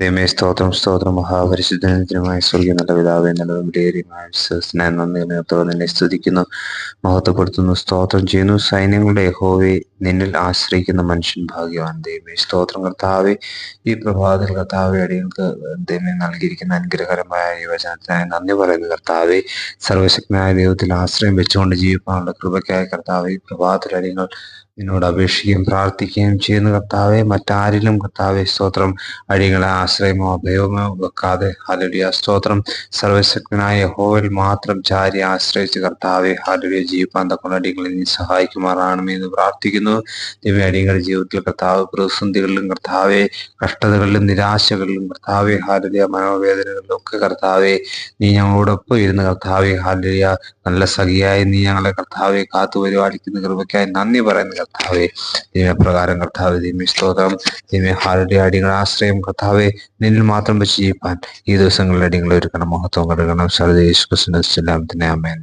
ദൈവമേ സ്തോത്രം സ്തോത്രം. മഹാപരിശുദ്ധനത്തിനുമായി സ്വർഗീയ നല്ല പിതാവ് നന്ദി. നിന്നെ സ്തുതിക്കുന്നു മഹത്വപ്പെടുത്തുന്നു സ്തോത്രം ചെയ്യുന്നു. സൈന്യങ്ങളുടെ യഹോവെ നിന്നിൽ ആശ്രയിക്കുന്ന മനുഷ്യൻ ഭാഗ്യവാൻ ദൈവമേ. സ്തോത്രം കർത്താവെ ഈ പ്രഭാതത്തിൽ കർത്താവെ അടികൾക്ക് ദൈവം നൽകിയിരിക്കുന്ന അനുഗ്രഹകരമായ ഈ വചനത്തിനായി നന്ദി പറയുന്നു കർത്താവെ. സർവശക്തനായ ദൈവത്തിൽ ആശ്രയം വെച്ചുകൊണ്ട് ജീവിക്കാനുള്ള കൃപയ്ക്കായ കർത്താവെ ഈ പ്രഭാതത്തിൽ അടിയങ്ങൾ നിന്നോട് അപേക്ഷിക്കുകയും പ്രാർത്ഥിക്കുകയും ചെയ്യുന്ന. കർത്താവെ മറ്റാരിലും കർത്താവെ സ്തോത്രം. അടിയങ്ങളെ ആശ്രയമോ അഭയമോ വെക്കാതെ. ഹാലുടിയ സ്തോത്രം. സർവശക്തനായ ഹോവിൽ മാത്രം ചാരി ആശ്രയിച്ച് കർത്താവെ ഹാലുടിയ ജീവിപ്പാൻ തക്കൊണ്ട് അടിയങ്ങളെ നീ സഹായിക്കുമാറാണമേ എന്ന് പ്രാർത്ഥിക്കുന്നു. ദിവ്യ അടിയങ്ങളുടെ ജീവിതത്തിൽ കർത്താവ് പ്രതിസന്ധികളിലും കർത്താവെ കഷ്ടതകളിലും നിരാശകളിലും കർത്താവെ ഹാലുടിയ മനോവേദനകളിലും ഒക്കെ കർത്താവെ നീ ഞങ്ങളോടൊപ്പം ഇരുന്ന് കർത്താവെ ഹാലുടിയ നല്ല സഖിയായി നീ ഞങ്ങളെ കർത്താവെ കാത്തു പരിപാലിക്കുന്ന കൃപയ്ക്കായി നന്ദി പറയുന്ന. കർത്താവെ പ്രകാരം കർത്താവ് ദൈവ സ്തോത്രം ദൈവ ഹാരുടെ അടികളെ ആശ്രയം കർത്താവെ നിന്നിൽ മാത്രം വെച്ച് ജീവിപ്പാൻ ഈ ദിവസങ്ങളിൽ അടികളെ ഒരുക്കണം മഹത്വം കടുകണം സർവ യേശു കൃഷ്ണൻ അമേൻ